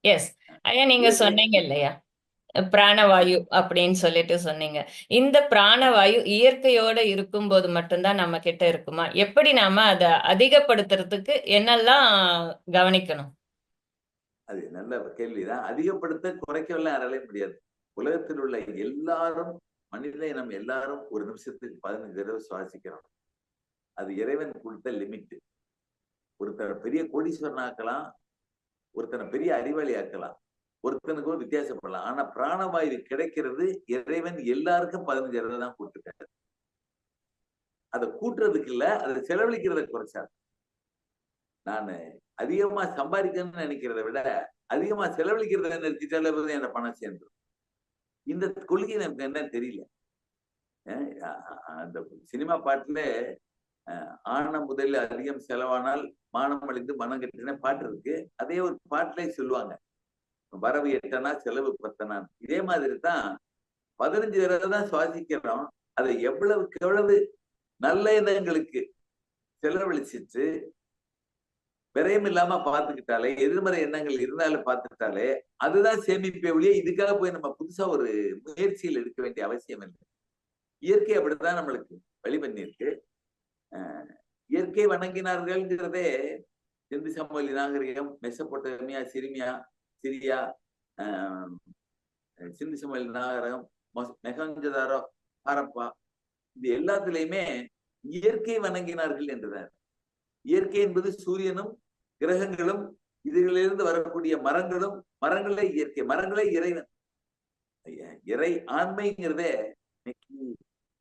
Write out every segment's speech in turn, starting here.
S ஐயா நீங்க சொன்னீங்க இல்லையா? பிராணவாயு அப்படின்னு சொல்லிட்டு சொன்னீங்க. இந்த பிராணவாயு இயற்கையோட இருக்கும்போது மட்டும்தான் நம்ம கிட்ட இருக்குமா? எப்படி நாம அதை அதிகப்படுத்துறதுக்கு என்னெல்லாம் கவனிக்கணும்? அது நல்ல கேள்விதான். அதிகப்படுத்த குறைக்கவெல்லாம் யாராலையும் முடியாது. உலகத்தில் உள்ள எல்லாரும் மனித இனம் எல்லாரும் ஒரு நிமிஷத்துக்கு பதினஞ்சு தடவை சுவாசிக்கிறோம். அது இறைவன் கொடுத்த லிமிட் ஒருத்தனை பெரிய கோடீஸ்வரன் ஆக்கலாம் ஒருத்தனை பெரிய அறிவாளி ஆக்கலாம் ஒருத்தனுக்கும் வித்தியாசப்படலாம் ஆனா பிராணவாயு கிடைக்கிறது இறைவன் எல்லாருக்கும் பதினஞ்சு தான் கூட்டிருக்காரு அதை கூட்டுறதுக்கு இல்ல அதை செலவழிக்கிறத குறைச்சார். நானு அதிகமா சம்பாதிக்கணும்னு நினைக்கிறத விட அதிகமா செலவழிக்கிறத நிறுத்திட்டாலே போதும் என்ன பணம் சேர்ந்துடும் இந்த கொள்கை எனக்கு என்ன தெரியல. அந்த சினிமா பாட்டுல ஆன முதலில் அதிகம் செலவானால் மானம் அழிந்து மனம் கட்டின பாட்டு இருக்கு. அதே ஒரு பாட்டுல சொல்லுவாங்க. வரவு எட்டனா செலவு பத்தனா இதே மாதிரி தான் பதினஞ்சு தடவை தான் சுவாசிக்கிறோம். அதை எவ்வளவுக்கு எவ்வளவு நல்ல எண்ணங்களுக்கு செலவழிச்சிட்டு விரயம் இல்லாம பார்த்துக்கிட்டாலே எதிர்மறை எண்ணங்கள் இருந்தாலும் பார்த்துக்கிட்டாலே அதுதான் சேமிப்பே ஒழிய இதுக்காக போய் நம்ம புதுசா ஒரு முயற்சியில் எடுக்க வேண்டிய அவசியம் இல்லை. இயற்கை அப்படிதான் நம்மளுக்கு வழி பண்ணியிருக்கு இயற்கை வணங்கினார்கள்ங்கிறதே சிந்து சமவெளி நாகரிகம் மெசப்பொட்டமியா சிறுமியா சிரியா சிந்து சமவெளி நாகரிகம் மெகஞ்சதாரோ ஹாரப்பா இது எல்லாத்துலயுமே இயற்கை வணங்கினார்கள் என்றுதான். இயற்கை என்பது சூரியனும் கிரகங்களும் இதுகளிலிருந்து வரக்கூடிய மரங்களும் மரங்களே இயற்கை மரங்களே இறைவன். இறை ஆண்மைங்கிறதே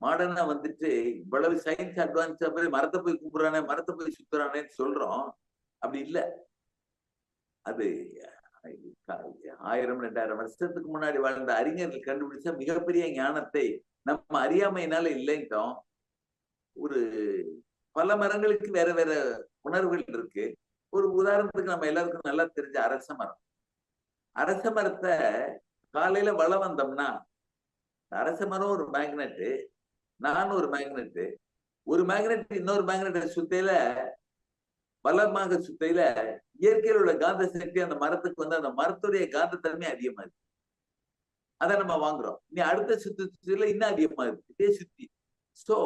மாடர்னா வந்துட்டு இவ்வளவு சயின்ஸ் அட்வான்ஸா போய் மரத்தை போய் கூப்பிடுறானே மரத்தை போய் சுத்துறானேன்னு சொல்றோம். அப்படி இல்ல. அது ஆயிரம் ரெண்டாயிரம் வருஷத்துக்கு முன்னாடி வாழ்ந்த அறிஞர்கள் கண்டுபிடிச்ச மிகப்பெரிய ஞானத்தை நம்ம அறியாமையினால இல்லைங்கிட்டோம் ஒரு பல மரங்களுக்கு வேற வேற உணர்வுகள் இருக்கு. ஒரு உதாரணத்துக்கு நம்ம எல்லாருக்கும் நல்லா தெரிஞ்ச அரச மரம். அரச மரத்தை காலையில வளம் வந்தோம்னா அரச மரம் ஒரு மேக்னெட்டு நான் ஒரு மேக்னெட்டு ஒரு மேக்னெட் இன்னொரு மேக்னெட்டை சுத்தையில பலமாக சுத்தையில இயற்கையில் உள்ள காந்த சக்தி அந்த மரத்துக்கு வந்து அந்த மரத்துடைய காந்த தன்மை அதிகமா இருக்கு. அதை நம்ம வாங்குறோம். இனி அடுத்த சுத்து சுத்தில இன்னும் அதிகமா இருக்கு. இதே சுத்தி. சோ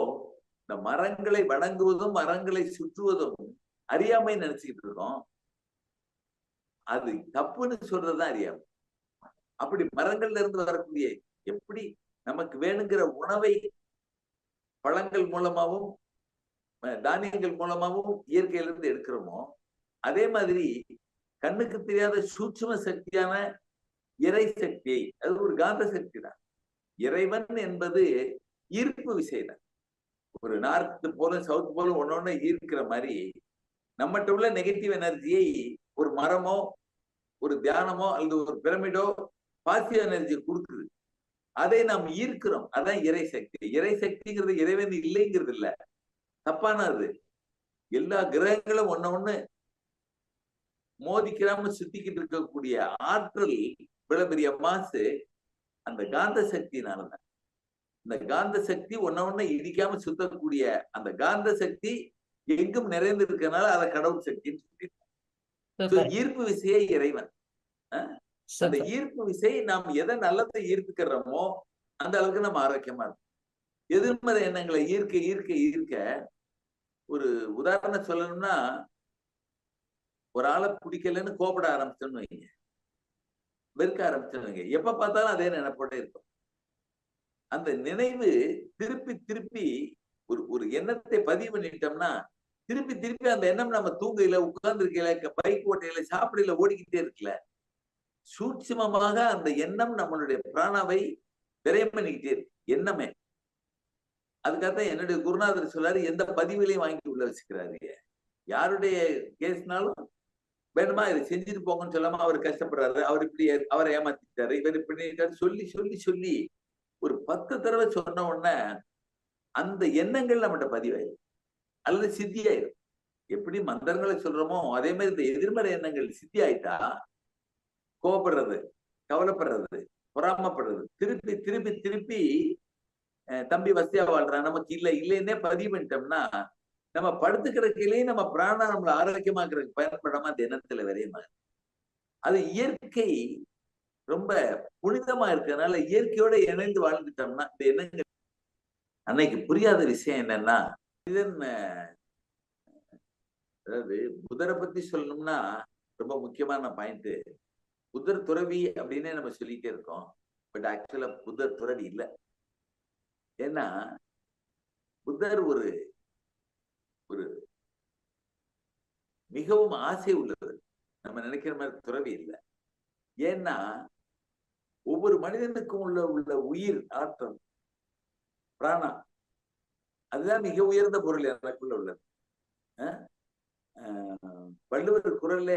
இந்த மரங்களை வணங்குவதும் மரங்களை சுற்றுவதும் அறியாமை நினைச்சுக்கிட்டு இருக்கோம். அது தப்புன்னு சொல்றதுதான் அறியாமை. அப்படி மரங்கள்ல இருந்து வரக்கூடிய எப்படி நமக்கு வேணுங்கிற உணவை பழங்கள் மூலமாகவும் தானியங்கள் மூலமாகவும் இயற்கையிலிருந்து எடுக்கிறோமோ அதே மாதிரி கண்ணுக்கு தெரியாத சூட்சும சக்தியான இறை சக்தியை அது ஒரு காந்த சக்தி தான். இறைவன் என்பது ஈர்ப்பு விசை தான் ஒரு நார்த் போலும் சவுத் போலும் ஒன்னொன்னு ஈர்க்கிற மாதிரி நம்மகிட்ட உள்ள நெகட்டிவ் எனர்ஜியை ஒரு மரமோ ஒரு தியானமோ அல்லது ஒரு பிரமிடோ பாசிட்டிவ் எனர்ஜி கொடுக்க அதை நாம் ஈர்க்கிறோம். அதான் இறை சக்தி இறை சக்திங்கிறது இறைவன் இல்லைங்கிறது இல்ல. தப்பானது எல்லா கிரகங்களும் ஒண்ணு ஒண்ணு மோதிக்கிறாம சுத்திக்கிட்டு இருக்கக்கூடிய ஆற்றல் இவ்வளவு பெரிய மாசு அந்த காந்த சக்தினாலதான் இந்த காந்த சக்தி ஒன்ன ஒண்ணு இடிக்காம சுத்தக்கூடிய அந்த காந்த சக்தி எங்கும் நிறைந்து இருக்கனால அதை கடவுள் சக்தின்னு சொல்லியிருக்காங்க ஈர்ப்பு விசையே இறைவன். அந்த ஈர்ப்பு விசை நாம் எதை நல்லதை ஈர்த்துக்கிறோமோ அந்த அளவுக்கு நம்ம ஆரோக்கியமா இருக்கும் எதிர்மறை எண்ணங்களை ஈர்க்க ஈர்க்க ஈர்க்க ஒரு உதாரணம் சொல்லணும்னா ஒரு ஆளை பிடிக்கலன்னு கோபப்பட ஆரம்பிச்சோன்னு வைங்க. வெறுக்க ஆரம்பிச்சோன்னு வைங்க. எப்ப பார்த்தாலும் அதே நினைப்போட இருக்கும் அந்த நினைவு திருப்பி திருப்பி ஒரு ஒரு எண்ணத்தை பதிவு பண்ணிட்டோம்னா திருப்பி திருப்பி அந்த எண்ணம் நம்ம தூங்கையில உட்கார்ந்து இருக்கையில பைக் ஓட்டையில சாப்பிடையில ஓடிக்கிட்டே இருக்குல்ல. சூட்சமமாக அந்த எண்ணம் நம்மளுடைய பிராணாவை விரையம் பண்ணிக்கிட்டே எண்ணமே. அதுக்காகத்தான் என்னுடைய குருநாதர் சொல்லாரு எந்த பதிவிலையும் வாங்கி உள்ள வச்சுக்கிறாரு யாருடைய கேஸ்னாலும் வேணுமா இதை செஞ்சுட்டு போங்கன்னு சொல்லாம அவர் கஷ்டப்படுறாரு. அவர் இப்படி அவரை ஏமாத்திட்டாரு. இவர் இப்படி சொல்லி சொல்லி சொல்லி ஒரு பத்து தடவை சொன்ன உடனே அந்த எண்ணங்கள் நம்மகிட்ட பதிவாயிரும். அல்லது சித்தி ஆயிரும் எப்படி மந்திரங்களை சொல்றோமோ அதே மாதிரி இந்த எதிர்மறை எண்ணங்கள் சித்தி ஆயிட்டா கோபப்படுறது கவலைப்படுறது பொறாமப்படுறது. திருப்பி திருப்பி திருப்பி தம்பி வசதியா வாழ்றான். நமக்கு இல்ல இல்லைன்னே பதிவு பண்ணிட்டோம்னா நம்ம படுத்து நம்ம பிராணம் நம்மள ஆரோக்கியமாக்குறதுக்கு பயன்படாம தினத்துல எண்ணத்துல விரையமா அது இயற்கை ரொம்ப புனிதமா இருக்கிறதுனால இயற்கையோட இணைந்து வாழ்ந்துட்டோம்னா இந்த எண்ணங்கள் அன்னைக்கு புரியாத விஷயம் என்னன்னா இதன் அதாவது புதரை பத்தி சொல்லணும்னா ரொம்ப முக்கியமான பாயிண்ட். புதர் துறவி அப்படின்னே நம்ம சொல்லிட்டே இருக்கோம். பட் ஆக்சுவலா புதர் துறவி இல்லை. ஏன்னா புத்தர் ஒரு ஒரு மிகவும் ஆசை உள்ளது. நம்ம நினைக்கிற மாதிரி துறவி இல்லை. ஏன்னா ஒவ்வொரு மனிதனுக்கும் உள்ள உள்ள உயிர் ஆற்றல் பிராணா அதுதான் மிக உயர்ந்த பொருள் எனக்குள்ள உள்ளது. வள்ளுவர் குரல்ல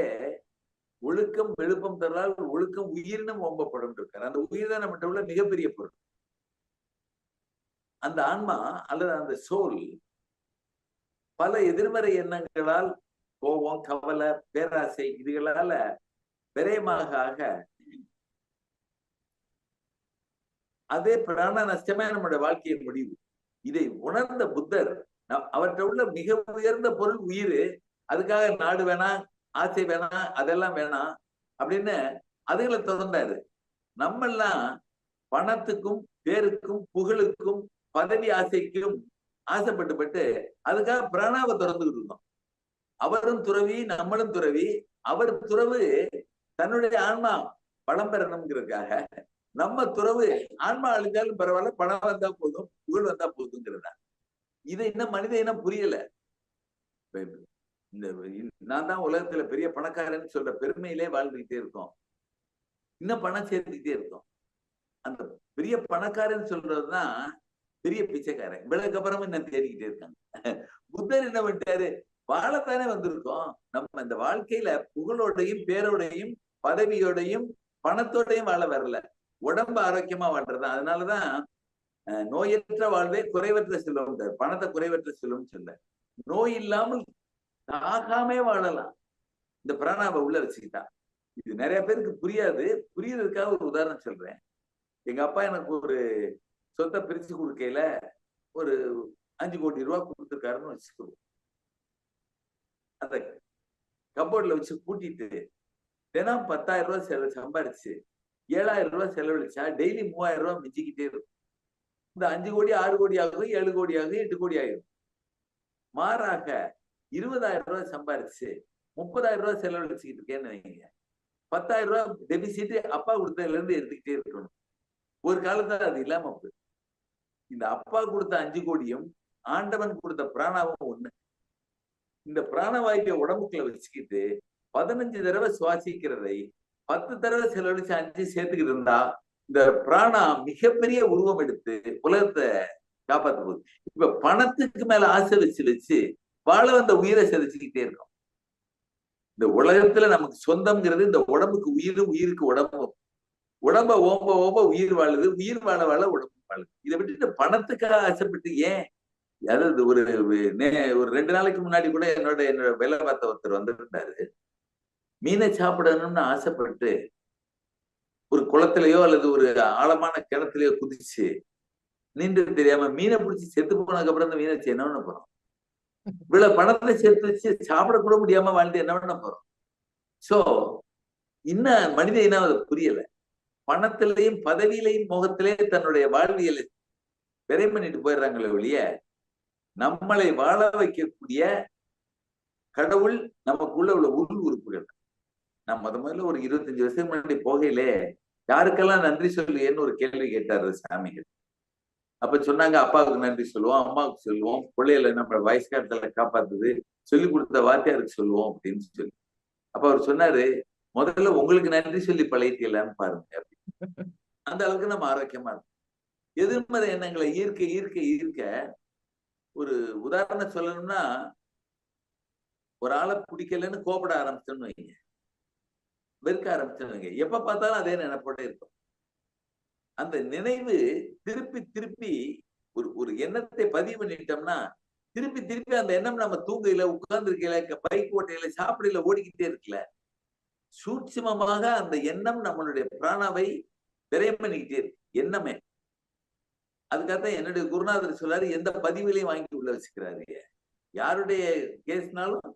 ஒழுக்கம் வெளுப்பம் தரால் ஒழுக்கம் உயிரினம் ஓம்பப்படும் இருக்கார் அந்த உயிர் தான் நம்மகிட்ட உள்ள மிகப்பெரிய பொருள். அந்த ஆன்மா அல்லது அந்த சோல் பல எதிர்மறை எண்ணங்களால் கோபம் கவலை பேராசை இதுகளால விரயமாக ஆக அதே பிராண நஷ்டமே நம்முடைய வாழ்க்கையின் முடிவு. இதை உணர்ந்த புத்தர் அவற்றை உள்ள மிக உயர்ந்த பொருள் உயிர். அதுக்காக நாடு வேணாம் ஆசை வேணாம் அதெல்லாம் வேணாம் அப்படின்னு அதுகளை திறந்தாரு. நம்மெல்லாம் பணத்துக்கும் பேருக்கும் புகழுக்கும் பதவி ஆசைக்கும் ஆசைப்பட்டுப்பட்டு அதுக்காக பிராணாவை திறந்துகிட்டு இருந்தோம். அவரும் துறவி நம்மளும் துறவி. அவர் துறவு தன்னுடைய ஆன்மா பணம் பெறணுங்கிறதுக்காக நம்ம துறவு ஆன்மா அழிஞ்சாலும் பரவாயில்ல பணம் வந்தா போதும் புகழ் வந்தா போதுங்கிறதா இதை இன்னும் மனித இனம் புரியல. நான் தான் உலகத்துல பெரிய பணக்காரன்னு சொல்ற பெருமையிலே வாழ்ந்துகிட்டே இருக்கோம். இன்னும் பணம் சேர்த்துக்கிட்டே இருக்கோம். அந்த பெரிய பணக்காரன்னு சொல்றதுதான் பெரிய பிச்சைக்காரன். இவ்வளவுக்கு அப்புறமும் என்ன தேடிக்கிட்டே இருக்காங்க. புத்தர் என்ன பண்ணிட்டாரு? வாழத்தானே வந்திருக்கோம். நம்ம இந்த வாழ்க்கையில புகழோடையும் பேரோடையும் பதவியோடையும் பணத்தோடையும் வாழ வரல. உடம்பு ஆரோக்கியமா வாழ்றது அதனாலதான் நோயற்ற வாழ்வே குறைவற்ற செல்வம் பணத்தை குறைவற்ற செல்வம் சொல்ல. நோய் இல்லாமல் ஆகாமே வாழலாம். இந்த பிராணாவை உள்ள வச்சுக்கிட்டா இது நிறைய பேருக்கு புரியாது. புரியறதுக்காக ஒரு உதாரணம் சொல்றேன். எங்க அப்பா எனக்கு ஒரு சொத்தை பிரிச்சு கொடுக்கையில ஒரு அஞ்சு கோடி ரூபா கொடுத்துருக்காருன்னு வச்சுக்கோங்க. அந்த கபோர்ட்ல வச்சு கூட்டிட்டு தினம் பத்தாயிரம் ரூபாய் செலவு சம்பாரிச்சு ஏழாயிரம் ரூபாய் செலவழிச்சா டெய்லி மூவாயிரம் ரூபாய் மிஞ்சிக்கிட்டே இருக்கும். இந்த அஞ்சு கோடி ஆறு கோடி ஆகும் ஏழு கோடி ஆகும் எட்டு கோடி ஆகும் மாறாக இருபதாயிரம் ரூபாய் சம்பாரிச்சு முப்பதாயிரம் ரூபாய் செலவழிச்சுக்கிட்டு இருக்கேன்னு வைங்க. பத்தாயிரம் ரூபாய் டெபிசிட் அப்பா கொடுத்ததுல இருந்து எடுத்துக்கிட்டே இருக்கணும். ஒரு காலத்துல அது இல்லாம போய் இந்த அப்பா கொடுத்த அஞ்சு கோடியும் ஆண்டவன் கொடுத்த பிராணாவும் ஒண்ணு. இந்த பிராணவாயுவை உடம்புக்குள்ள வச்சுக்கிட்டு பதினஞ்சு தடவை சுவாசிக்கிறதை பத்து தடவை செலவழிச்சு அஞ்சு சேர்த்துக்கிட்டு இருந்தா இந்த பிராணா மிகப்பெரிய உருவம் எடுத்து உலகத்தை காப்பாற்ற போகுது. இப்ப பணத்துக்கு மேல ஆசை வச்சு வச்சு வாழ வந்த உயிரை செதைச்சுக்கிட்டே இருக்கோம். இந்த உலகத்துல நமக்கு சொந்தம்ங்கிறது இந்த உடம்புக்கு உயிர் உயிருக்கு உடம்பும். உடம்ப ஓம்ப ஓம்ப உயிர் வாழுது உயிர் வாழ வாழ உடம்பு வாழுது. இதை விட்டுட்டு பணத்துக்காக ஆசைப்பட்டு ஏன்? அதாவது ஒரு ஒரு ரெண்டு நாளைக்கு முன்னாடி கூட என்னோட என்னோட வேலை பார்த்த ஒருத்தர் வந்திருந்தாரு. மீனை சாப்பிடணும்னு ஆசைப்பட்டு ஒரு குளத்திலேயோ அல்லது ஒரு ஆழமான கிணத்துலயோ குதிச்சு நீண்டு தெரியாம மீனை பிடிச்சி செத்து போனதுக்கு அப்புறம் அந்த மீனை வச்சு என்ன பண்ண போறோம்? இவ்வளவு பணத்தை சேர்த்து வச்சு சாப்பிட கூட முடியாம வாழ்ந்து என்ன பண்ண போறோம்? சோ இன்னும் மனித இனம் அது புரியல. பணத்திலையும் பதவியிலையும் முகத்திலே தன்னுடைய வாழ்வியலை விரை பண்ணிட்டு போயிடுறாங்களே ஒழிய நம்மளை வாழ வைக்கக்கூடிய கடவுள் நமக்குள்ள உள்ள உள் உறுப்புகள். நான் முத முதல்ல ஒரு இருபத்தஞ்சு வருஷம் முன்னாடி போகையிலே யாருக்கெல்லாம் நன்றி சொல்லுவேன்னு ஒரு கேள்வி கேட்டாரு சாமிகள். அப்ப சொன்னாங்க அப்பாவுக்கு நன்றி சொல்லுவோம் அம்மாவுக்கு சொல்லுவோம் பிள்ளைகளை நம்ம வயசுக்காரத்துல காப்பாத்துது சொல்லி கொடுத்த வாத்தியாருக்கு சொல்லுவோம் அப்படின்னு சொல்லி. அப்ப அவர் சொன்னாரு முதல்ல உங்களுக்கு நன்றி சொல்லி பழகிட்டீங்களான்னு பாருங்க அந்த அளவுக்கு நம்ம ஆரோக்கியமா இருக்கும். எதிர்மறை எண்ணங்களை ஈர்க்க ஈர்க்க ஈர்க்க ஒரு உதாரணம் சொல்லணும்னா ஒரு ஆளை பிடிக்கலன்னு கோபப்பட ஆரம்பிச்சோன்னு வைங்க. வெறுக்க ஆரம்பிச்சோன்னு வைங்க. எப்ப பார்த்தாலும் அதே நினைப்போட இருக்கும் அந்த நினைவு திருப்பி திருப்பி ஒரு ஒரு எண்ணத்தை பதிவு பண்ணிட்டோம்னா திருப்பி திருப்பி அந்த எண்ணம் நம்ம தூங்கையில உட்கார்ந்து இருக்கையில பைக் ஓட்டையில சாப்பிடல ஓடிக்கிட்டே இருக்கல சூட்சமமாக அந்த எண்ணம் நம்மளுடைய பிராணாவை விரயம் பண்ணிக்கிட்டே இருக்கு. எண்ணமே. அதுக்காகத்தான் என்னுடைய குருநாதர் சொல்லாரு எந்த பதிவிலையும் வாங்கி உள்ள வச்சுக்கிறாரு யாருடைய கேஸ்னாலும்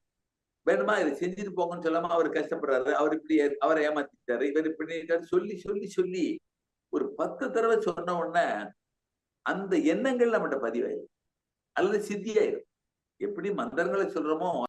வேணுமா இதை செஞ்சுட்டு போங்கன்னு சொல்லாம அவர் கஷ்டப்படுறாரு. அவர் இப்படி அவரை ஏமாத்திட்டாரு. இவர் இப்படி சொல்லி சொல்லி சொல்லி ஒரு பத்து தடவை சொன்ன உடனே அந்த எண்ணங்கள் நம்மகிட்ட பதிவாயிரும். அல்லது சித்தியாயிரும். எப்படி மந்திரங்களை சொல்றோமோ